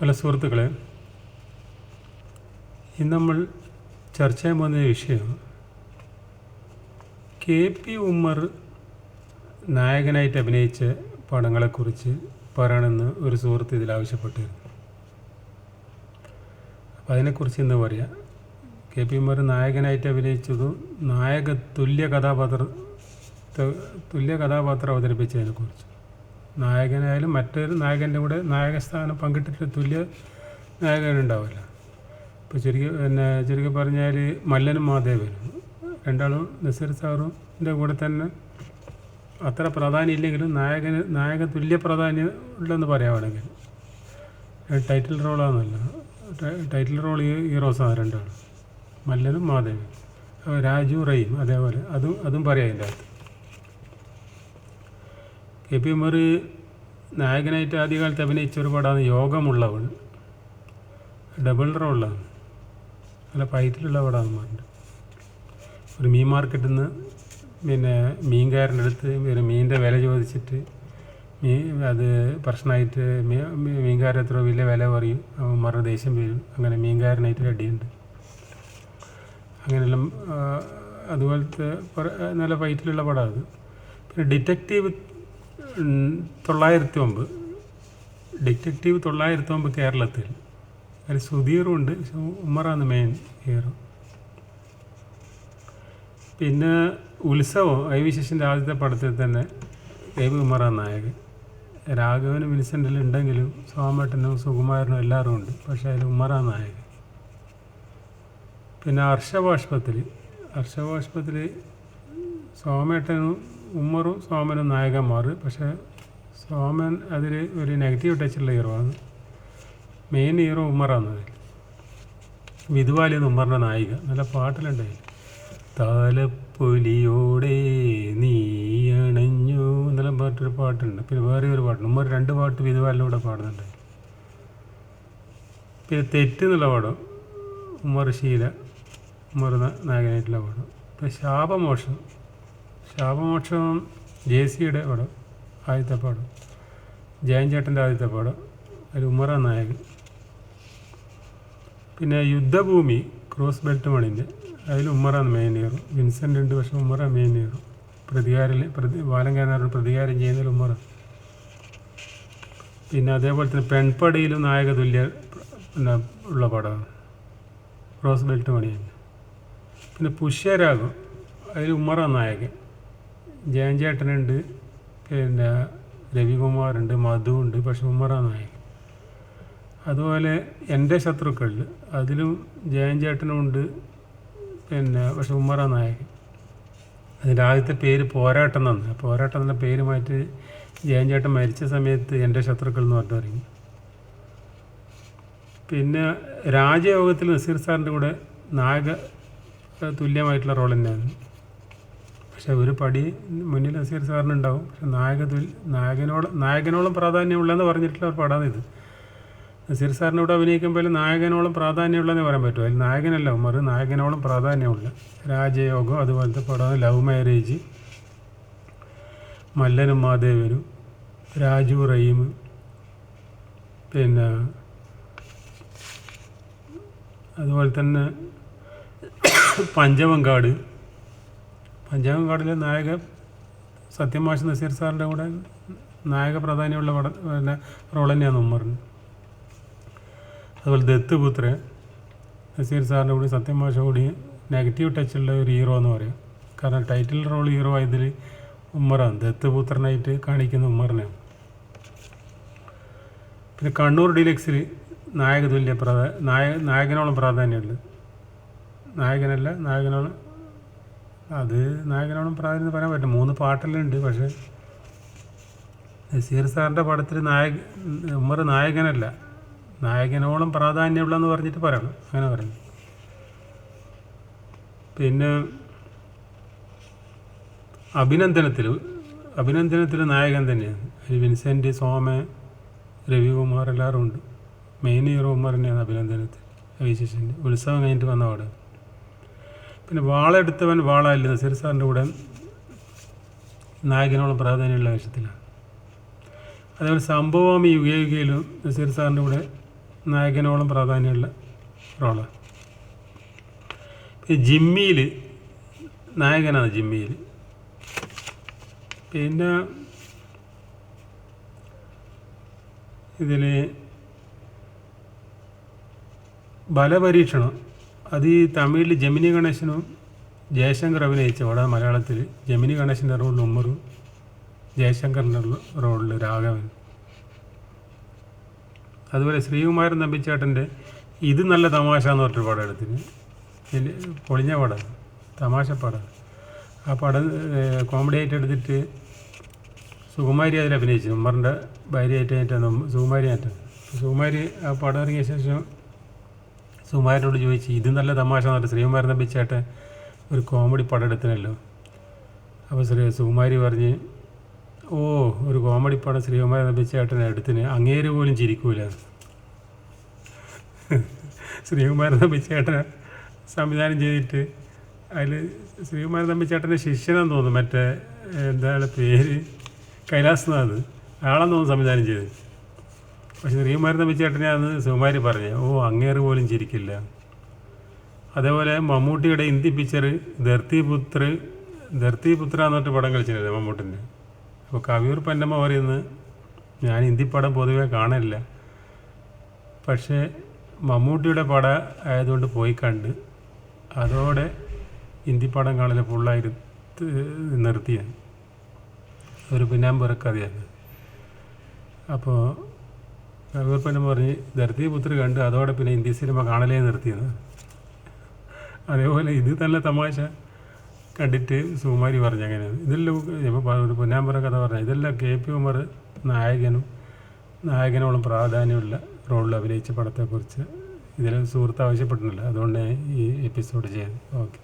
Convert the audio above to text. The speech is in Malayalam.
പല സുഹൃത്തുക്കളെ ഇന്ന് നമ്മൾ ചർച്ച ചെയ്യാൻ പോകുന്ന വിഷയം കെ പി ഉമ്മർ നായകനായിട്ട് അഭിനയിച്ച പടങ്ങളെക്കുറിച്ച് പറയണമെന്ന് ഒരു സുഹൃത്ത് ഇതിൽ ആവശ്യപ്പെട്ടിരുന്നു. അപ്പോൾ അതിനെക്കുറിച്ച് ഇന്ന് പറയാം. കെ പി ഉമ്മർ നായകനായിട്ട് അഭിനയിച്ചതും നായക തുല്യ കഥാപാത്ര തുല്യ കഥാപാത്രം അവതരിപ്പിച്ചതിനെക്കുറിച്ച്. നായകനായാലും മറ്റൊരു നായകന്റെ കൂടെ നായകസ്ഥാനം പങ്കിട്ടിട്ട് തുല്യ നായകനുണ്ടാവില്ല. ഇപ്പോൾ ചുരുക്കി പിന്നെ ചുരുക്കി പറഞ്ഞാൽ മല്ലനും മാധേവനും രണ്ടാളും നസീർ സാറും കൂടെ തന്നെ അത്ര പ്രാധാന്യം ഇല്ലെങ്കിലും നായകന് നായക തുല്യ പ്രാധാന്യം ഉണ്ടെന്ന് പറയാമാണെങ്കിൽ ടൈറ്റിൽ റോളാണെന്നല്ല ടൈറ്റിൽ റോൾ ഹീറോസാണ് രണ്ടാളും. മല്ലനും മാധവനും രാജു റയും അതേപോലെ. അതും അതും പറയാം അതിന്റെ അകത്ത്. കെ പി ഉമർ നായകനായിട്ട് ആദ്യകാലത്ത് അഭിനയിച്ച ഒരു പടമാണ് യോഗമുള്ളവൾ. ഡബിൾ റോളാണ്. നല്ല പൈത്തിലുള്ള പടമാണ് ഒരു മീൻ മാർക്കറ്റിൽ നിന്ന് പിന്നെ മീൻകാരന്റെ അടുത്ത് ഒരു മീനിന്റെ വില ചോദിച്ചിട്ട് മീൻ അത് പ്രശ്നമായിട്ട് മീൻകാരൻ എത്ര വലിയ വില പറയും. അവൻ മറ ദേഷ്യം വരും. അങ്ങനെ മീൻകാരനായിട്ട് അടിയുണ്ട്. അങ്ങനെയെല്ലാം അതുപോലത്തെ നല്ല ഫൈറ്റിലുള്ള പടമാണ് പിന്നെ ഡിറ്റക്റ്റീവ് തൊള്ളായിരത്തി ഒമ്പത് ഡിറ്റക്റ്റീവ് തൊള്ളായിരത്തി ഒമ്പത് കേരളത്തിൽ. അതിൽ സുധീറും ഉണ്ട്. ഉമ്മറാണ് മെയിൻ ഹീറോ പിന്നെ ഉത്സവം ഐ വി ശേഷന്റെ ആദ്യത്തെ പടത്തിൽ തന്നെ ബി ഉമ്മറാണ് നായകൻ. രാഘവനും വിൻസെന്റിലും ഉണ്ടെങ്കിലും സോമേട്ടനും സുകുമാരനും എല്ലാവരും ഉണ്ട്. പക്ഷേ അതിൽ ഉമ്മറാണ് നായകൻ. പിന്നെ ഹർഷബാഷ്പത്തിൽ ഹർഷബാഷ്പത്തിൽ സോമേട്ടനും ഉമ്മറും സോമനും നായകന്മാർ പക്ഷേ സോമൻ അതിൽ ഒരു നെഗറ്റീവ് ടച്ചുള്ള ഹീറോ ആണ്. മെയിൻ ഹീറോ ഉമ്മറാണ് അതിൽ വിധുവാലി എന്ന് ഉമ്മറിന്റെ നായിക. നല്ല പാട്ടിലുണ്ടായി താലപ്പൊലിയോടെ നീയണഞ്ഞു എന്നെല്ലാം പാട്ടൊരു പാട്ടുണ്ട്. പിന്നെ വേറെ ഒരു പാട്ടുണ്ട്. ഉമ്മർ രണ്ട് പാട്ട് വിധുവാലിലൂടെ പാടുന്നുണ്ട്. പിന്നെ തെറ്റ് എന്നുള്ള പാടം. ഉമ്മർ ശീല ഉമ്മർ നായകനായിട്ടുള്ള പാടും. പിന്നെ ശാപമോക്ഷം. ശാപമോക്ഷം ജെ സിയുടെ പടം ആദ്യത്തെ പടം. ജയൻ ചേട്ടന്റെ ആദ്യത്തെ പടം. അതിൽ ഉമ്മറ നായകൻ. പിന്നെ യുദ്ധഭൂമി ക്രോസ് ബെൽറ്റ് മണിന്റെ. അതിൽ ഉമ്മറാണ് മെയിൻ ഹീറോ വിൻസെന്റ് ഉണ്ട് പക്ഷേ ഉമ്മറ മെയിൻ ഹീറോ പ്രതികാരം പ്രതി ബാലങ്കാനാരോട് പ്രതികാരം ചെയ്യുന്നതിൽ ഉമ്മറ പിന്നെ അതേപോലെ തന്നെ പെൺപടിയിലും നായക തുല്യ ഉള്ള പടമാണ്. ക്രോസ് ബെൽറ്റ് മണിയാണ് പിന്നെ പുഷ്യരാഗം അതിൽ ഉമ്മറ നായകൻ. ജയൻ ചേട്ടനുണ്ട്. പിന്നെ രവികുമാറുണ്ട് മധു ഉണ്ട് പക്ഷെ ഉമ്മറ നായകൻ. അതുപോലെ എന്റെ ശത്രുക്കളിൽ അതിലും ജയൻ ചേട്ടനും ഉണ്ട് പിന്നെ പക്ഷെ ഉമ്മറ നായകൻ. അതിന്റെ ആദ്യത്തെ പേര് പോരാട്ടം എന്നാണ്. പോരാട്ടം എന്ന പേര് മാറ്റി ജയൻ ചേട്ടൻ മരിച്ച സമയത്ത് എന്റെ ശത്രുക്കൾ എന്ന് പറഞ്ഞു തുടങ്ങി. പിന്നെ രാജയോഗത്തിൽ നസീർ സാറിന്റെ കൂടെ നായക തുല്യമായിട്ടുള്ള റോൾ തന്നെയാണ് പക്ഷെ ഒരു പടി മുന്നിൽ നസീർ സാറിനുണ്ടാവും. പക്ഷെ നായക നായകനോട് നായകനോളം പ്രാധാന്യമുള്ളതെന്ന് പറഞ്ഞിട്ടുള്ള ഒരു പടമാണ് ഇത്. നസീർ സാറിനോട് അഭിനയിക്കുമ്പോൾ നായകനോളം പ്രാധാന്യമുള്ളതെന്ന് പറയാൻ പറ്റുമോ അതിൽ നായകനല്ല ഉമർ നായകനോളം പ്രാധാന്യമുള്ള രാജയോഗം അതുപോലത്തെ പടമാണ് ലവ് മാരേജ്. മല്ലനും മാദേവനും രാജു റഹീം പിന്നെ അതുപോലെ തന്നെ പഞ്ചവങ്കാട് കാർഡിലെ നായക സത്യമാഷ് നസീർ സാറിന്റെ കൂടെ നായക പ്രാധാന്യമുള്ള പട പിന്നെ റോൾ തന്നെയാണ് ഉമ്മറിന്. അതുപോലെ ദത്ത് പുത്ര നസീർ സാറിന്റെ കൂടി സത്യമാഷ കൂടി നെഗറ്റീവ് ടച്ചുള്ള ഒരു ഹീറോ എന്ന് പറയാം. കാരണം ടൈറ്റിൽ റോൾ ഹീറോ ആയതിൽ ഉമ്മറാണ്. ദത്ത് പുത്രനായിട്ട് കാണിക്കുന്ന ഉമ്മറിനെയാണ് പിന്നെ കണ്ണൂർ ഡീലക്സിൽ നായക തുല്യ പ്രാധാ നായക നായകനോളം പ്രാധാന്യമുണ്ട്. നായകനല്ല നായകനോളം അത് നായകനോടും എന്ന് പറയാൻ പറ്റും മൂന്ന് പാട്ടെല്ലാം ഉണ്ട് പക്ഷേ നസീർ സാറിന്റെ പടത്തിൽ നായക ഉമ്മർ നായകനല്ല. നായകനോളം പ്രാധാന്യമുള്ളതെന്ന് പറഞ്ഞിട്ട് പറയണം. അങ്ങനെ പറഞ്ഞു പിന്നെ അഭിനന്ദനത്തിൽ അഭിനന്ദനത്തിൽ നായകൻ തന്നെയാണ്. വിൻസെന്റ് സോമ രവികുമാർ എല്ലാവരും ഉണ്ട്. മെയിൻ ഹീറോ ഉമ്മർ തന്നെയാണ് അഭിനന്ദനത്തിൽ. വിശേഷന്റെ ഉത്സവം കഴിഞ്ഞിട്ട് വന്ന അവിടെ പിന്നെ വാളെടുത്തവൻ വാളല്ല നസീർ കൂടെ നായകനോളം പ്രാധാന്യമുള്ള വേഷത്തിലാണ്. അതേപോലെ സംഭവം യുഗയുഗയിലും നസീർ കൂടെ നായകനോളം പ്രാധാന്യമുള്ള റോളാണ്. ജിമ്മിയിൽ നായകനാണ് ജിമ്മിയിൽ പിന്നെ ഇതിൽ ബലപരീക്ഷണം അത് ഈ തമിഴിൽ ജമിനി ഗണേശനും ജയശങ്കർ അഭിനയിച്ച അവിടെ മലയാളത്തിൽ ജമിനി ഗണേശന്റെ റോളിൽ ഉമ്മറും ജയശങ്കറിന്റെ റോളിൽ രാഘവൻ. അതുപോലെ ശ്രീകുമാരൻ നമ്പിച്ചേട്ടന്റെ ഇത് നല്ല തമാശ എന്ന് പറഞ്ഞൊരു പടം എടുത്തിന്. പൊളിഞ്ഞ പടം തമാശ പടം. ആ പടം കോമഡി ആയിട്ട് എടുത്തിട്ട് സുകുമാരി അതിൽ അഭിനയിച്ചു ഉമ്മറിന്റെ ഏറ്റവും സുകുമാരി ആയിട്ട് സുകുമാരി ആ പടം ഇറങ്ങിയ ശേഷം സുകുമാരനോട് ചോദിച്ചു ഇത് നല്ല തമാശ നല്ല ശ്രീകുമാരൻ നമ്പിച്ചേട്ടൻ ഒരു കോമഡി പടം എടുത്തിനല്ലോ? അപ്പോൾ ശ്രീ സുകുമാരി പറഞ്ഞ് ഓ ഒരു കോമഡി പടം ശ്രീകുമാരൻ തമ്പിച്ചേട്ടനെ എടുത്തിന്. അങ്ങേര് പോലും ചിരിക്കൂല. ശ്രീകുമാരൻ നമ്പിച്ചേട്ടനെ സംവിധാനം ചെയ്തിട്ട് അതിൽ ശ്രീകുമാരൻ തമ്പിച്ചേട്ടന്റെ ശിഷ്യനെന്ന് തോന്നുന്നു. മറ്റേ എന്താണ് പേര്? കൈലാസ്നാഥ് ആളെന്ന് തോന്നുന്നു സംവിധാനം ചെയ്തത്. പക്ഷെ ശ്രീകുമാരൻ ചേട്ടനെ അന്ന് സുകുമാരി പറഞ്ഞു ഓ അങ്ങേറ് പോലും ചിരിക്കില്ല. അതേപോലെ മമ്മൂട്ടിയുടെ ഹിന്ദി പിക്ചർ ധർത്തിപുത്ര ധർത്തിപുത്ര എന്നിട്ട് പടം കളിച്ചിട്ടില്ല മമ്മൂട്ടിന്റെ? അപ്പോൾ കവിയൂർ പന്നമ്മ പറയുന്നത് ഞാൻ ഹിന്ദി പടം പൊതുവേ കാണില്ല പക്ഷേ മമ്മൂട്ടിയുടെ പട ആയതുകൊണ്ട് പോയി കണ്ട് അതോടെ ഹിന്ദി പടം കാണൽ ഫുള്ളായി നിർത്തിയത് ഒരു പിന്നാമ്പുറക്കഥയാണ് അപ്പോൾ കവിയപ്പനും പറഞ്ഞ് ധർത്തിപുത്ര കണ്ട് അതോടെ പിന്നെ ഹിന്ദി സിനിമ കാണലേ നിർത്തിയെന്ന്. അതേപോലെ ഇത് നല്ല തമാശ. കണ്ടിട്ട് സുകുമാരി പറഞ്ഞു അങ്ങനെ. ഇതെല്ലാം ഇപ്പോൾ ഒരു പൊന്നാമ്പുറ കഥ പറഞ്ഞു ഇതെല്ലാം കെ. പി. ഉമർ നായകനും നായകനോളം പ്രാധാന്യമുള്ള റോളിൽ അഭിനയിച്ച പടത്തെക്കുറിച്ച് ഇതിൽ സുഹൃത്ത് ആവശ്യപ്പെട്ടിട്ടില്ല അതുകൊണ്ട് ഈ എപ്പിസോഡ് ചെയ്തു ഓക്കെ.